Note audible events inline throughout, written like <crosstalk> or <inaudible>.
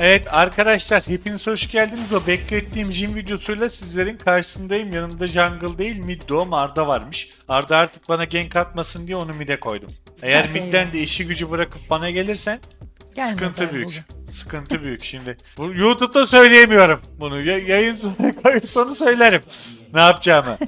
Evet arkadaşlar hepiniz hoş geldiniz. O beklettiğim Jin videosuyla sizlerin karşısındayım. Yanımda jungle değil mid doğum Arda varmış. Arda artık bana gank atmasın diye onu mid'e koydum. Eğer Ha, midden de işi gücü bırakıp bana gelirsen Gelmez sıkıntı abi büyük. Sıkıntı büyük şimdi. Bu YouTube'da söyleyemiyorum bunu. Ya- yayın <laughs> sonu söylerim. Ne yapacağımı.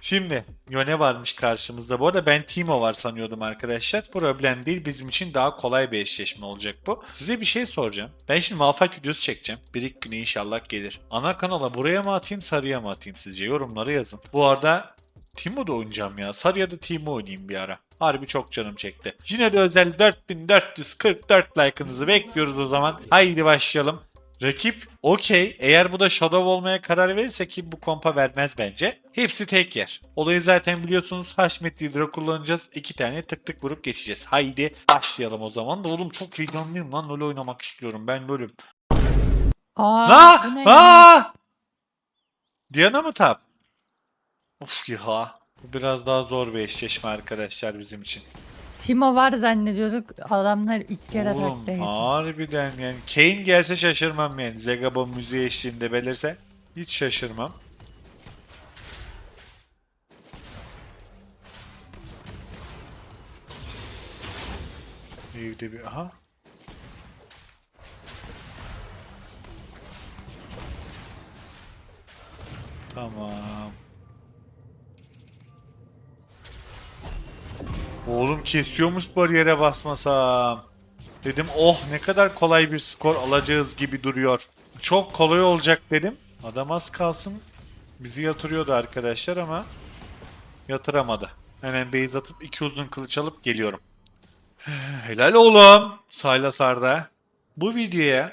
Şimdi Yone varmış karşımızda. Bu arada ben Timo var sanıyordum arkadaşlar. Problem değil. Bizim için daha kolay bir eşleşme olacak bu. Size bir şey soracağım. Ben şimdi Malphite videosu çekeceğim. Bir iki güne inşallah gelir. Ana kanala buraya mı atayım sarıya mı atayım sizce? Yorumlara yazın. Bu arada Timo da oynayacağım ya. Sarıya da Timo oynayayım bir ara. Harbi çok canım çekti. Yine de özel 4444 like'ınızı bekliyoruz o zaman. Haydi başlayalım. Rakip okey. Eğer bu da Shadow olmaya karar verirse ki bu kompa vermez bence. Hepsi tek yer. Olayı zaten biliyorsunuz Haşmet Hydra kullanacağız. İki tane tık tık vurup geçeceğiz. Haydi başlayalım o zaman da oğlum çok heyecanlıyım lan LoL oynamak istiyorum. Ben LoL'üm. Aa, La! Aa! Diana mı tap? Uf ya. Bu biraz daha zor bir eşleşme arkadaşlar bizim için. Timo var zannediyorduk. Adamlar ilk kere Oğlum taktaydı. harbiden yani Kane gelse şaşırmam yani. Zegabon müziği eşliğinde belirse hiç şaşırmam. Evde bir aha. Tamam. Oğlum kesiyormuş bariyere basmasam. Dedim oh ne kadar kolay bir skor alacağız gibi duruyor. Çok kolay olacak dedim. Adam az kalsın bizi yatırıyordu arkadaşlar ama yatıramadı. Hemen base atıp iki uzun kılıç alıp geliyorum. <sighs> Helal oğlum. Saylas Arda. Bu videoya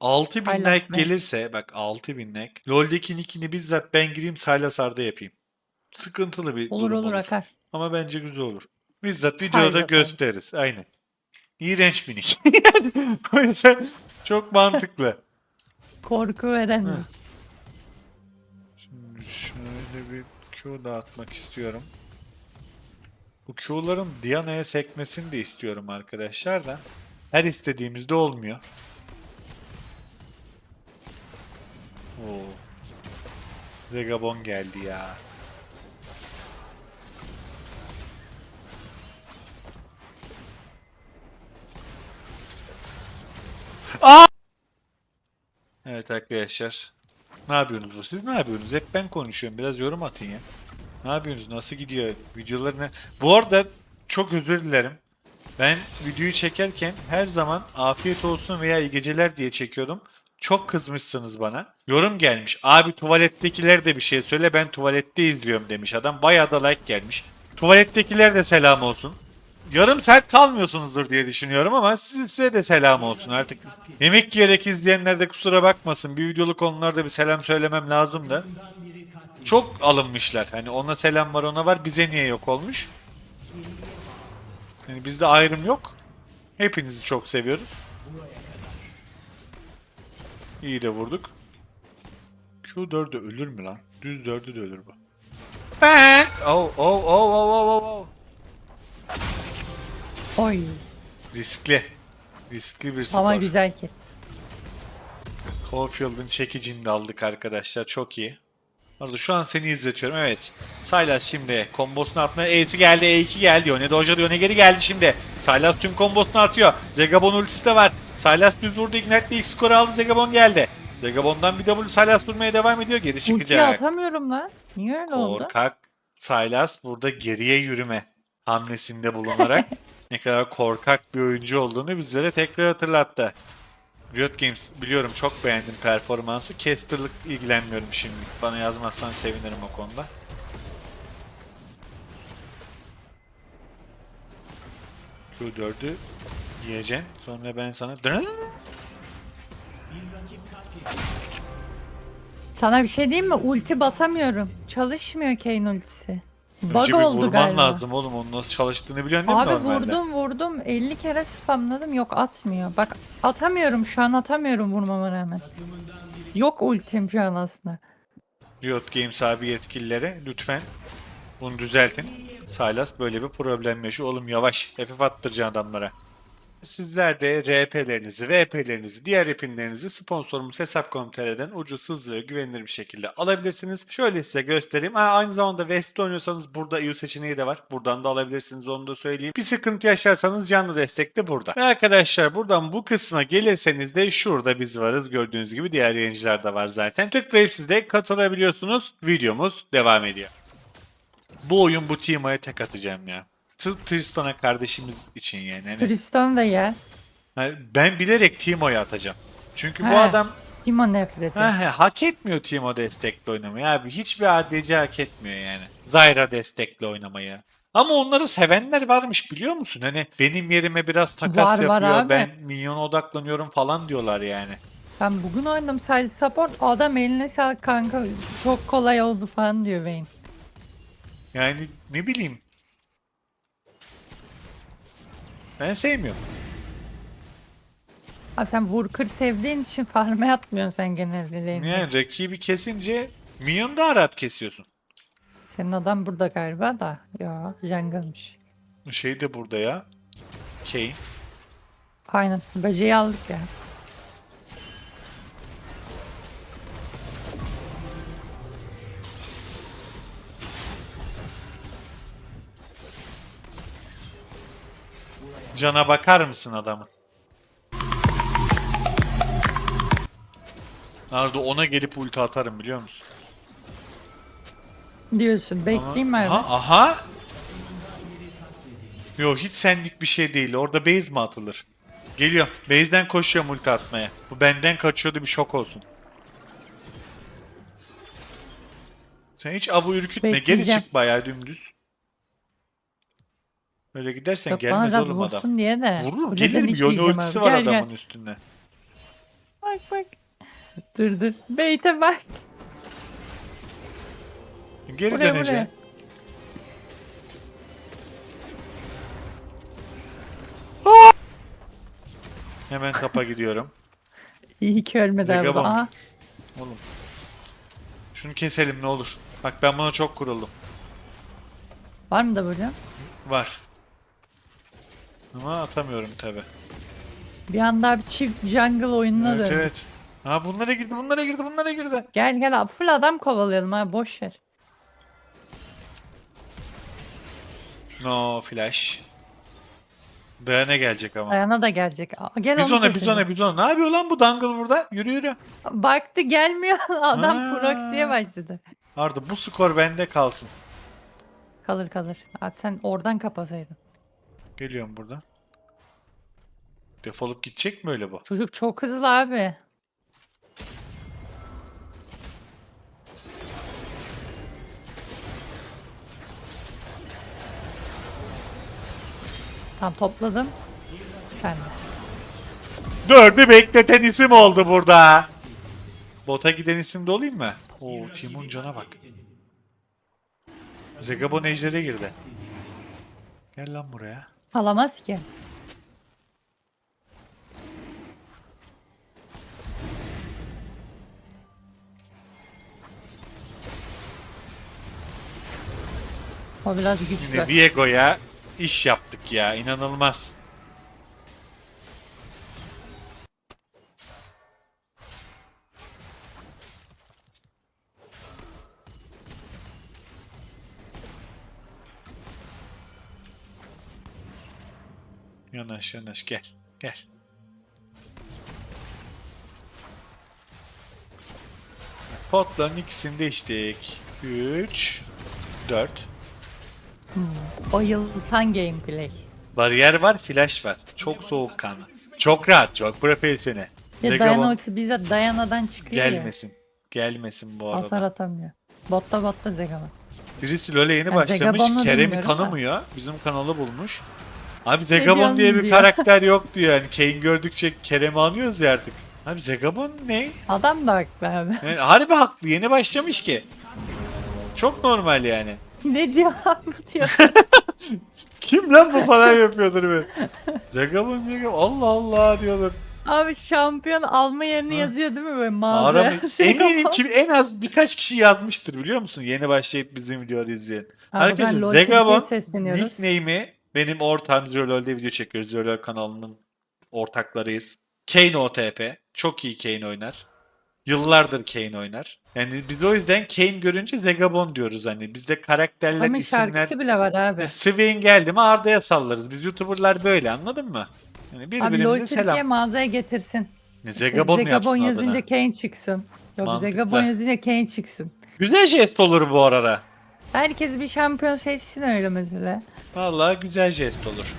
6000 Saylas like mı? gelirse bak 6000 like. LoL'deki nickini bizzat ben gireyim Saylas Arda yapayım. Sıkıntılı bir Olur durum olur akar. ama bence güzel olur. Bizzat videoda sayla. gösteririz. Aynen. İğrenç. Yani <laughs> o yüzden çok mantıklı. Korku veren. Şimdi şöyle bir Q dağıtmak istiyorum. Bu Q'ların Diana'ya sekmesini de istiyorum arkadaşlar da. Her istediğimizde olmuyor. Oo. Zegabon geldi ya. Evet arkadaşlar. Ne yapıyorsunuz? Siz ne yapıyorsunuz? Hep ben konuşuyorum. Biraz yorum atın ya. Ne yapıyorsunuz? Nasıl gidiyor? Videolarını... Bu arada çok özür dilerim. Ben videoyu çekerken her zaman afiyet olsun veya iyi geceler diye çekiyordum. Çok kızmışsınız bana. Yorum gelmiş. Abi tuvalettekiler de bir şey söyle ben tuvalette izliyorum demiş adam. Bayağı da like gelmiş. Tuvalettekiler de selam olsun. Yarım saat kalmıyorsunuzdur diye düşünüyorum ama siz- size de selam olsun artık. Yemek yiyerek izleyenler de kusura bakmasın. Bir videoluk onlarda bir selam söylemem lazım da. Çok alınmışlar. Hani ona selam var ona var bize niye yok olmuş. Yani bizde ayrım yok. Hepinizi çok seviyoruz. İyi de vurduk. Q4'ü ölür mü lan? Düz 4'ü de ölür bu. Ben. Oh oh oh oh oh oh. Oy. Riskli. Riskli bir skor. Ama güzel ki. Caulfield'ın çekicini de aldık arkadaşlar. Çok iyi. Orada şu an seni izletiyorum. Evet. Sylas şimdi kombosunu atmaya E'si geldi. E2 geldi. Yone Doja Yone geri geldi şimdi. Sylas tüm kombosunu atıyor. Zegabon ultisi de var. Sylas düz vurdu. Ignite'le ilk skoru aldı. Zegabon geldi. Zegabon'dan bir W Sylas vurmaya devam ediyor. Geri Ultiyi çıkacak. atamıyorum lan. Niye öyle oldu? Korkak Sylas burada geriye yürüme hamlesinde bulunarak <laughs> ne kadar korkak bir oyuncu olduğunu bizlere tekrar hatırlattı. Riot Games biliyorum çok beğendim performansı. Caster'lık ilgilenmiyorum şimdi. Bana yazmazsan sevinirim o konuda. Q4'ü yiyeceksin. Sonra ben sana... Sana bir şey diyeyim mi? Ulti basamıyorum. Çalışmıyor Kane ultisi. Bug Önce bir oldu vurman galiba. lazım oğlum. Onun nasıl çalıştığını biliyorsun değil mi Abi normalde? vurdum vurdum 50 kere spamladım yok atmıyor. Bak atamıyorum şu an atamıyorum vurmama rağmen. Yok ultim şu an aslında. Riot Games abi yetkilileri lütfen bunu düzeltin. Sylas böyle bir problem yaşıyor. Oğlum yavaş. FF attıracaksın adamlara. Sizler de RP'lerinizi, VP'lerinizi, diğer epinlerinizi sponsorumuz Hesap.com.tr'den ucuz, hızlı ve güvenilir bir şekilde alabilirsiniz. Şöyle size göstereyim. Ha, aynı zamanda West'te oynuyorsanız burada EU seçeneği de var. Buradan da alabilirsiniz onu da söyleyeyim. Bir sıkıntı yaşarsanız canlı destek de burada. Ve arkadaşlar buradan bu kısma gelirseniz de şurada biz varız. Gördüğünüz gibi diğer yayıncılar da var zaten. Tıklayıp siz de katılabiliyorsunuz. Videomuz devam ediyor. Bu oyun bu Timo'ya tek atacağım ya. Tristan'a kardeşimiz için yani. Hani- Tristan da hani ben bilerek Timo'ya atacağım. Çünkü bu He. adam Timo nefreti. he, he, hak etmiyor Timo destekli oynamayı abi. Hiçbir ADC hak etmiyor yani. Zyra destekli oynamayı. Ama onları sevenler varmış biliyor musun? Hani benim yerime biraz takas Var, var yapıyor. abi. Ben minyona odaklanıyorum falan diyorlar yani. Ben bugün oynadım sadece support. Adam eline sağlık kanka. Çok kolay oldu falan diyor Vayne. Yani ne bileyim. Ben sevmiyorum. Abi sen vur kır sevdiğin için farm'a yatmıyorsun sen genelde. Yani rakibi kesince minyon daha rahat kesiyorsun. Senin adam burada galiba da. Ya jungle'mış. Şey de burada ya. Kane. Aynen. Böceği aldık ya. Cana bakar mısın adamın? Arda ona gelip ulti atarım biliyor musun? Diyorsun. Bekleyeyim mi abi? Aha, aha. Yo hiç senlik bir şey değil. Orada base mi atılır? Geliyor. Base'den koşuyor ulti atmaya. Bu benden kaçıyordu bir şok olsun. Sen hiç avu ürkütme. Geri çık bayağı dümdüz. Öyle gidersen Yok bana gelmez biraz oğlum adam. vursun diye de. Vurur Kuleden gelir mi? ultisi abi. var Gel, gel. adamın üstünde. Bak bak. Dur dur. Beyte bak. Geri Buraya, döneceksin. buraya. Hemen kapa gidiyorum. <laughs> İyi ki ölmedi abi. Zegabon. Aa, Oğlum. Şunu keselim ne olur. Bak ben buna çok kuruldum. var mı da böyle? Var. Ama atamıyorum tabi. Bir anda bir çift jungle oyununa Evet döndü. evet. Ha bunlara girdi bunlara girdi bunlara girdi. Gel gel abi full adam kovalayalım ha boş ver. No flash. Dayana gelecek ama. Dayana da gelecek. Aa, gel Biz onu ona biz keselim. ona biz ona. Ne yapıyor lan bu dangle burada? Yürü yürü. Baktı gelmiyor <laughs> adam Ha. proxy'ye başladı. Arda bu skor bende kalsın. Kalır kalır. Abi sen oradan kapasaydın. Geliyorum buradan. Defolup gidecek mi öyle bu? Çocuk çok hızlı abi. Tamam topladım. Sen de. Dördü bekleten isim oldu burada. Bota giden isim de olayım mı? Oo Timon Can'a bak. Zegabon ejdere girdi. Gel lan buraya. Alamaz ki. O biraz güçlü. Yine Viego'ya iş yaptık ya. inanılmaz. Yanaş yanaş gel. Gel. Potların ikisini değiştik. 3 4 Bayıltan gameplay. Bariyer var, flash var. Çok soğukkanlı. Çok rahat, çok profesyonel. Ya Zegabon Diana ultisi bize Diana'dan çıkıyor ya. gelmesin. Gelmesin bu arada. Hasar atamıyor. Botta botta Zegabon. Birisi LoL'e yeni Ben başlamış. Kerem'i bilmiyorum da. tanımıyor. Bizim kanalı bulmuş. Abi Zegabon diye bir diyor. karakter yok diyor. Yani Kane gördükçe Kerem'i anıyoruz ya artık. Abi Zegabon ne? Adam da haklı abi. Yani harbi haklı. Yeni başlamış ki. Çok normal yani. <laughs> ne diyor abi diyor. <laughs> Kim lan bu falan yapıyordur be. Zegabon Zegabon Allah Allah diyordur. abi şampiyon alma yerini yazıyor değil mi böyle Zegabon. eminim ki en az birkaç kişi yazmıştır biliyor musun? Yeni başlayıp bizim videoları izleyen. Abi Arkadaşlar Zegabon nickname'i benim ortağım Zero LoL'de video çekiyoruz. Zero LoL kanalının ortaklarıyız. Kane OTP. Çok iyi Kane oynar. Yıllardır Kane oynar. Yani biz o yüzden Kane görünce Zegabon diyoruz hani. Bizde karakterler, Ama isimler... şarkısı bile var abi. Swain geldi mi Arda'ya sallarız. Biz YouTuber'lar böyle anladın mı? Yani Abi LoL birbirimize Türkiye selam. mağazaya getirsin. Zegabon mu yapsın Zegabon adına? yazınca Kane çıksın. Yok Mantıklı. Zegabon yazınca Kane çıksın. Güzel jest olur bu arada. Herkes bir şampiyon seçsin öyle mesela. Vallahi güzel jest olur.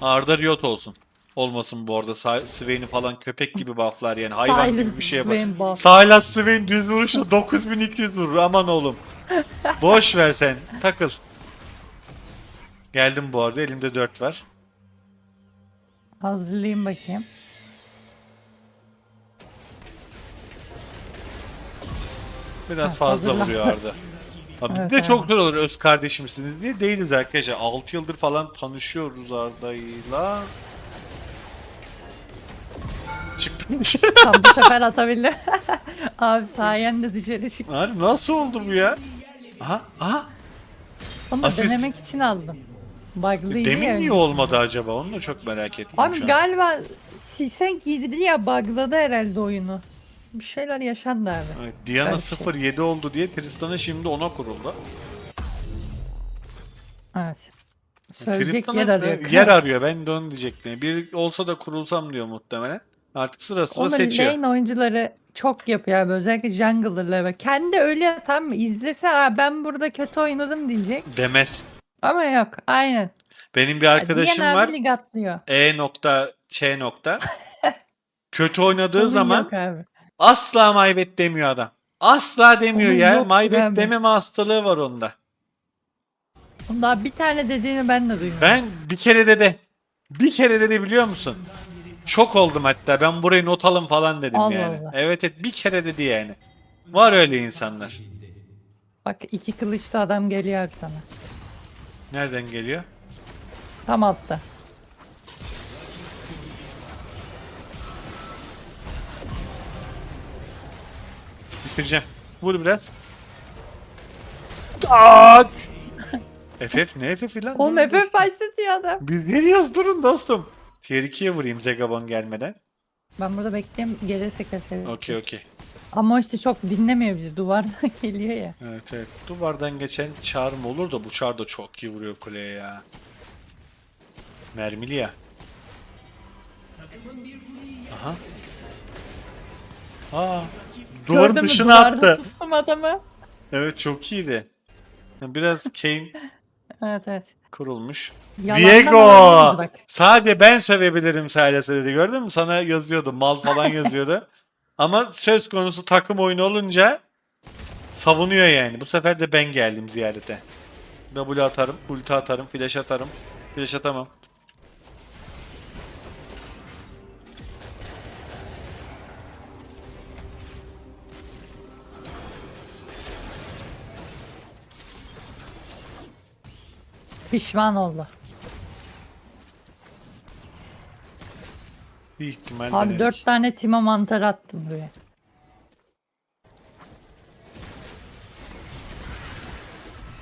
Arda Riot olsun. Olmasın bu arada. Sa- Swain'i falan köpek gibi bufflar yani. Hayvan gibi Silas bir şey Swain yapar. buff. Silas Swain düz vuruşla <laughs> 9200 vurur. Aman oğlum. Boş ver sen. Takıl. Geldim bu arada. Elimde 4 var. Hazırlayayım bakayım. Biraz fazla vuruyor Arda. <laughs> Ha, biz Evet, de çok zor olur öz kardeşimsiniz diye değiliz arkadaşlar. 6 yıldır falan tanışıyoruz Arda'yla. Çıktım dışarı. Tam bu sefer atabildim. <laughs> Abi sayende dışarı çık. Harbi nasıl oldu bu ya? Aha, aha. Onu Asist. denemek için aldım. Bug'lıydı Demin ya. niye olmadı acaba? Onu da çok merak ettim Abi galiba Sisen girdi ya bug'ladı herhalde oyunu. Bir şeyler yaşandı abi. Evet, Diana Belki. 07 oldu diye Tristan'a şimdi ona kuruldu. Evet. Söyleyecek Tristan'a yer arıyor. yer arıyor. Ben de onu diyecektim. Bir olsa da kurulsam diyor muhtemelen. Artık sıra sıra Onu seçiyor. lane oyuncuları çok yapıyor abi. Özellikle jungler'lar. Bak Kendi öyle tam mı? İzlese "Aa, ben burada kötü oynadım diyecek. Demez. Ama yok. Aynen. Benim bir arkadaşım Diyen abi var. lig atlıyor. E nokta Ç nokta. <laughs> Kötü oynadığı Onun zaman yok abi. Asla maybet demiyor adam. Asla demiyor Onun ya. yoktur Maybet abi. dememe hastalığı var onda. Onun Daha bir tane dediğini ben de duydum. Ben bir kere dedi. Bir kere dedi biliyor musun? Çok oldum hatta. Ben burayı not alın falan dedim Allah yani. Allah. Evet evet bir kere dedi yani. Var öyle insanlar. Bak iki kılıçlı adam geliyor abi sana. Nereden geliyor? Tam altta. Bitireceğim. Vur biraz. Tak! FF ne FF lan? Oğlum FF başlatıyor adam. Biz veriyoruz durun dostum. Tier 2'ye vurayım Zegabon gelmeden. Ben burada bekleyeyim gelirse keserim. Okey okey. Ama işte çok dinlemiyor bizi duvardan <laughs> geliyor ya. Evet evet. Duvardan geçen çağrı mı olur da bu çağrı da çok iyi vuruyor kuleye ya. Mermili ya. Aha. Aa. Duvarın Gördün mü? dışına Duvarda attı. tuttum adamı. Evet çok iyiydi. Biraz Kane Evet evet. kurulmuş. Yalandan Diego! bak. Sadece ben sövebilirim Silas'a dedi gördün mü? Sana yazıyordu mal falan yazıyordu. <laughs> Ama söz konusu takım oyunu olunca savunuyor yani. Bu sefer de ben geldim ziyarete. W atarım, ulti atarım, flash atarım. Flash atamam. Pişman oldu. Bir ihtimal Abi denedik. dört tane tima mantar attım buraya.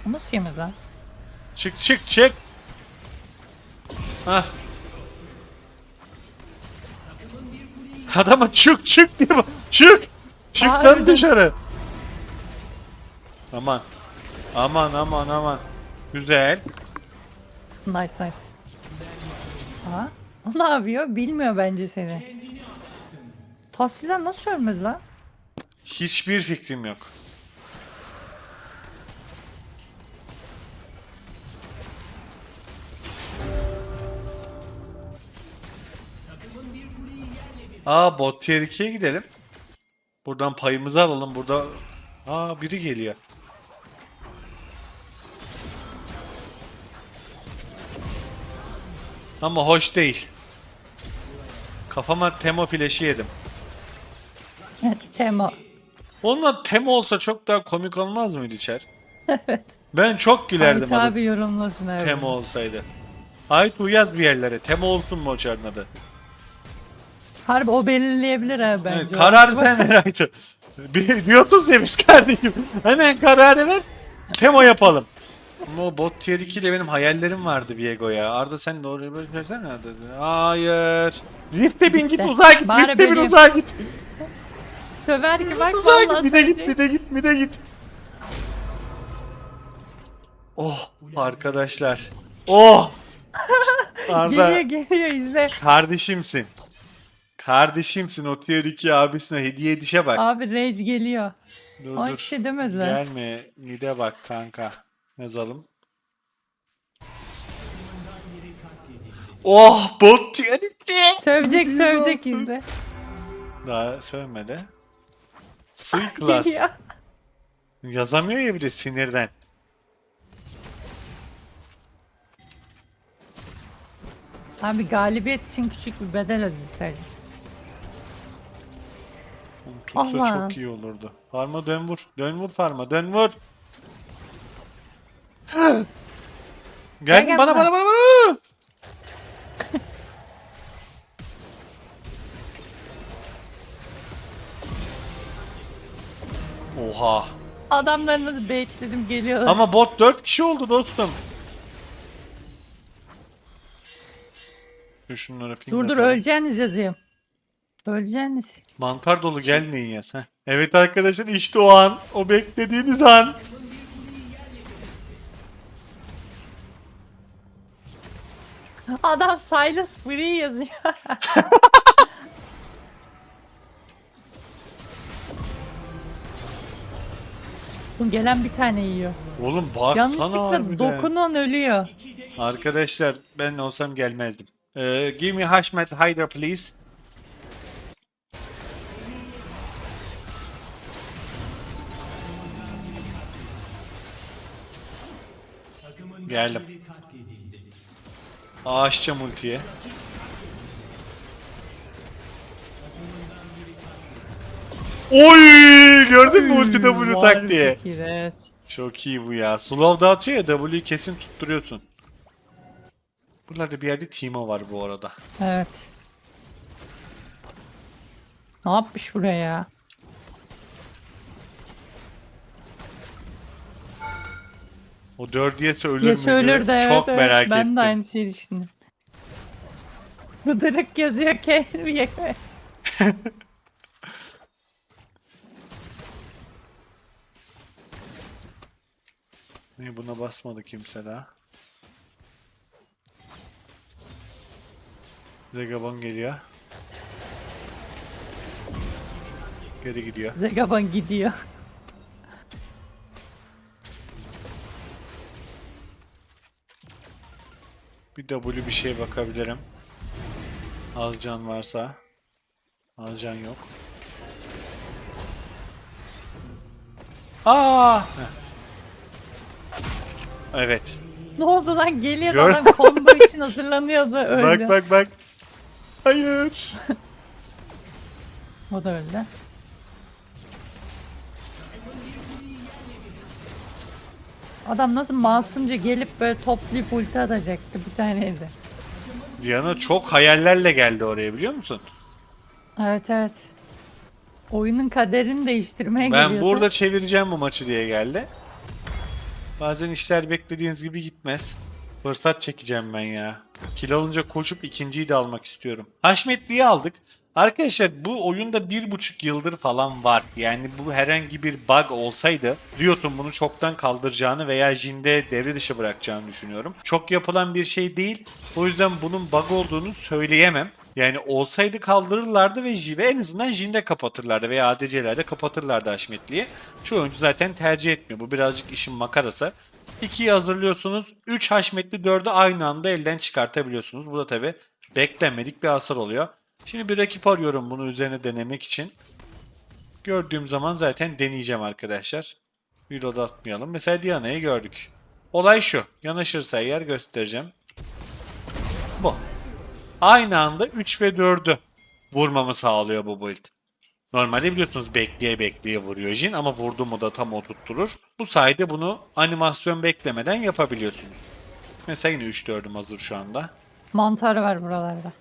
Bu nasıl yemez lan? Çık çık çık. Hah. Adama çık çık diye bak. Çık. Çık lan Harbiden. dışarı. Aman. Aman aman aman. Güzel. Nice nice. Ha? O ne yapıyor? Bilmiyor bence seni. Tahsilden nasıl ölmedi lan? Hiçbir fikrim yok. Aa bot tier 2'ye gidelim. Buradan payımızı alalım. Burada Aa biri geliyor. Ama hoş değil. Kafama Temo flash'i yedim. Tema. Onunla Temo olsa çok daha komik olmaz mıydı içer? evet. Ben çok gülerdim Halit adı abi yorumlasın abi. Temo olsaydı. Ait uyaz bir yerlere. Temo olsun mu o çarın adı? Harbi o belirleyebilir abi bence. Evet, karar sen. Bir, bir 30 yemiş kardeşim. Hemen kararı ver. Temo yapalım. Ama o bot tier 2 ile benim hayallerim vardı Viego ya. Arda sen doğru böyle söylesene Arda. Hayır. Rift'e bin git Gitti. uzağa git. Bari Rift'e bin benim. uzağa git. Söver ki bak Uzağa vallahi git. Bir de git bir de git bir de git. Oh arkadaşlar. Oh. <laughs> Arda Geliyor geliyor izle. kardeşimsin. Kardeşimsin o tier 2 abisine hediye edişe bak. Abi Rage geliyor. Dur Ay dur. bir şey demediler. Gelme. Nide bak kanka. Yazalım. Oh bot 2. Sövecek sövecek izle. Daha sövmedi. Geliyor. Yazamıyor ya bir de sinirden. Abi galibiyet için küçük bir bedel ödedi sadece. Tutsa Aman. çok iyi olurdu. Farma dön vur. Dön vur farma. Dön vur. Gel gel bana bana. bana bana bana. <laughs> Oha. Adamlarınızı bekledim geliyorlar. Ama bot 4 kişi oldu dostum. Dur şunlara ping dur dur atalım. öleceğiniz yazayım. Öleceğiniz. Mantar dolu gelmeyin ya sen. Evet arkadaşlar işte o an. O beklediğiniz an. Adam Silas Free yazıyor. <laughs> Bu Gelen bir tane yiyor. Oğlum baksana Yanlışlıkla harbiden. dokunan ölüyor. Arkadaşlar ben olsam gelmezdim. Ee, give me Hashmet Hydra please. Geldim. Ağaçça multiye. Oy gördün mü ulti W tak diye. çok iyi, Evet. Çok iyi bu ya. Slow dağıtıyor ya W'yu kesin tutturuyorsun. Buralarda bir yerde Timo var bu arada. Evet. Ne yapmış buraya ya? O 4 yese ölür Diye müydü? söylür de evet, Çok evet. merak ben ettim. de aynı şeyi düşündüm. Bıdırık yazıyor ki <laughs> Niye <laughs> buna basmadı kimse daha? Zegabon geliyor. Geri gidiyor. Zegaban gidiyor. Bir W bir şeye bakabilirim. Az can varsa. Az can yok. Aa! Heh. Evet. Ne oldu lan geliyor Gör- adam combo için hazırlanıyordu <laughs> öldü. Bak bak bak. Hayır. <laughs> O da öldü. Adam nasıl masumca gelip böyle toplayıp ulti atacaktı bir taneydi. Diana çok hayallerle geldi oraya biliyor musun? Evet evet. Oyunun kaderini değiştirmeye Ben geliyordu. burada çevireceğim bu maçı diye geldi. Bazen işler beklediğiniz gibi gitmez. Fırsat çekeceğim ben ya. Kill alınca koşup ikinciyi de almak istiyorum. Haşmetli'yi aldık. Arkadaşlar bu oyunda bir buçuk yıldır falan var. Yani bu herhangi bir bug olsaydı Riot'un bunu çoktan kaldıracağını veya Jin'de devre dışı bırakacağını düşünüyorum. Çok yapılan bir şey değil. O yüzden bunun bug olduğunu söyleyemem. Yani olsaydı kaldırırlardı ve J- ve en azından Jin'de kapatırlardı veya ADC'lerde kapatırlardı Haşmetli'yi. Şu oyuncu zaten tercih etmiyor. Bu birazcık işin makarası. 2'yi hazırlıyorsunuz. 3 haşmetli 4'ü aynı anda elden çıkartabiliyorsunuz. Bu da tabi beklenmedik bir hasar oluyor. Şimdi bir rakip arıyorum bunu üzerine denemek için. Gördüğüm zaman zaten deneyeceğim arkadaşlar. Reload atmayalım. Mesela Diana'yı gördük. Olay şu. Yanaşırsa eğer göstereceğim. Bu. Aynı anda 3 ve 4'ü vurmamı sağlıyor bu build. Normalde biliyorsunuz bekleye bekleye vuruyor Jin ama vurdu mu da tam oturtturur. Bu sayede bunu animasyon beklemeden yapabiliyorsunuz. Mesela yine 3-4'üm hazır şu anda. Mantar var buralarda.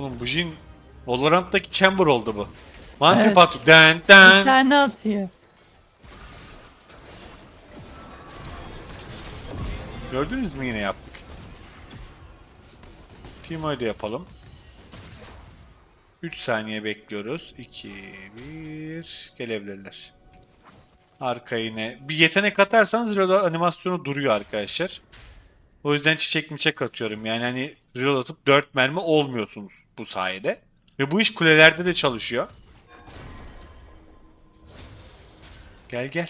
Oğlum bu Jin Valorant'taki Chamber oldu bu. Mantip Evet. atıyor. Den Bir den. tane atıyor. Gördünüz mü yine yaptık. Timo'yu da yapalım. 3 saniye bekliyoruz. 2, 1. Gelebilirler. Arka yine. Bir yetenek atarsanız reload animasyonu duruyor arkadaşlar. O yüzden çiçek miçek atıyorum. Yani hani reload atıp 4 mermi olmuyorsunuz bu sayede. Ve bu iş kulelerde de çalışıyor. Gel gel.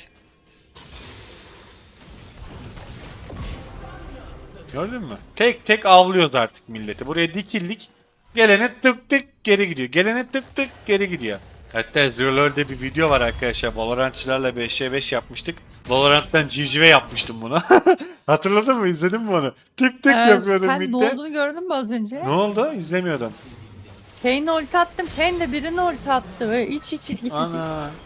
Gördün mü? Tek tek avlıyoruz artık milleti. Buraya dikildik. Gelene tık tık geri gidiyor. Gelene tık tık geri gidiyor. Hatta Zero'da bir video var arkadaşlar. Valorantçılarla 5v5 yapmıştık. Valorant'tan civcive yapmıştım bunu. <laughs> Hatırladın mı? İzledin mi onu? Tık tık Evet, yapıyordum Sen ne olduğunu gördün mü az önce? Ne oldu? İzlemiyordum. Kane'e ulti attım. Kane de birine ulti attı. Ve iç iç iç. Ana. <laughs>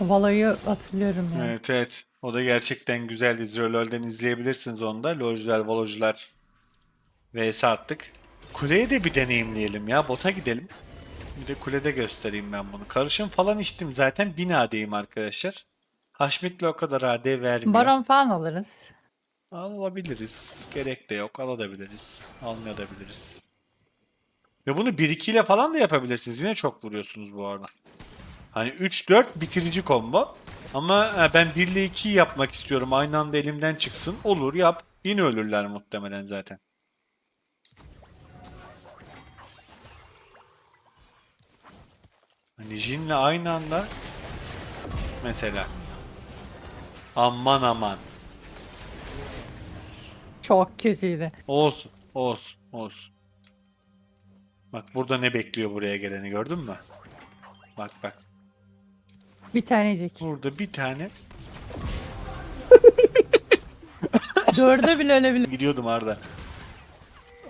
Valayı hatırlıyorum yani. Evet evet. O da gerçekten güzeldi. Zerolol'den izleyebilirsiniz onu da. Lolcular, Volocular vs attık. Kuleye de bir deneyimleyelim ya. Bota gidelim. Bir de kulede göstereyim ben bunu. Karışım falan içtim zaten. 1000 AD'yim arkadaşlar. Haşmet'le o kadar AD vermiyor. Baron falan alırız. Alabiliriz. Gerek de yok. Alabiliriz. Almayabiliriz. Ve bunu 1-2 ile falan da yapabilirsiniz. Yine çok vuruyorsunuz bu arada. Hani 3-4 bitirici combo. Ama e, ben 1 ile 2'yi yapmak istiyorum. Aynı anda elimden çıksın. Olur yap. Yine ölürler muhtemelen zaten. Hani Jin'le aynı anda mesela. Aman aman. Çok kötüydü. Olsun, olsun, olsun. Bak burada ne bekliyor buraya geleni gördün mü? Bak bak. Bir tanecik. Burada bir tane <laughs> Dörde bile ölebilir. gidiyordum Arda.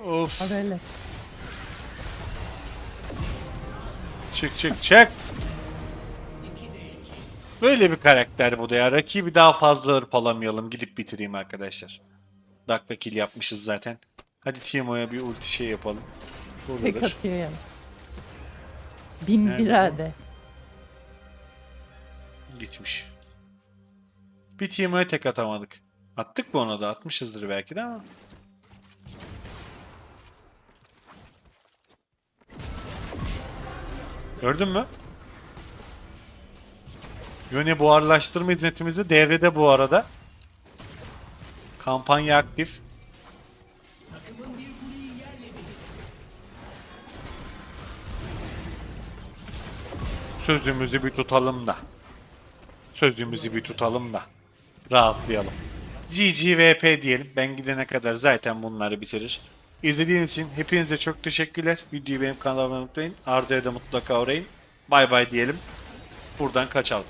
Of. Hadi Çık çık çık. Böyle bir karakter bu da ya. Rakibi daha fazla hırpalamayalım. Gidip bitireyim arkadaşlar. Dakika kill yapmışız zaten. Hadi Timo'ya bir ulti şey yapalım. Tek Buradadır. atıyor yani. Bin Nerede bir bu? hade. Gitmiş. Bir Timo'ya tek atamadık. Attık mı ona da? Atmışızdır belki de ama. Gördün mü? Yöne buharlaştırma hizmetimizi devrede bu arada. Kampanya aktif. Sözümüzü bir tutalım da. Sözümüzü bir tutalım da. Rahatlayalım. GGVP diyelim. Ben gidene kadar zaten bunları bitirir. İzlediğiniz için hepinize çok teşekkürler. Videoyu benim kanalıma unutmayın. Arda'ya da mutlaka uğrayın. Bay bay diyelim. Buradan kaçalım.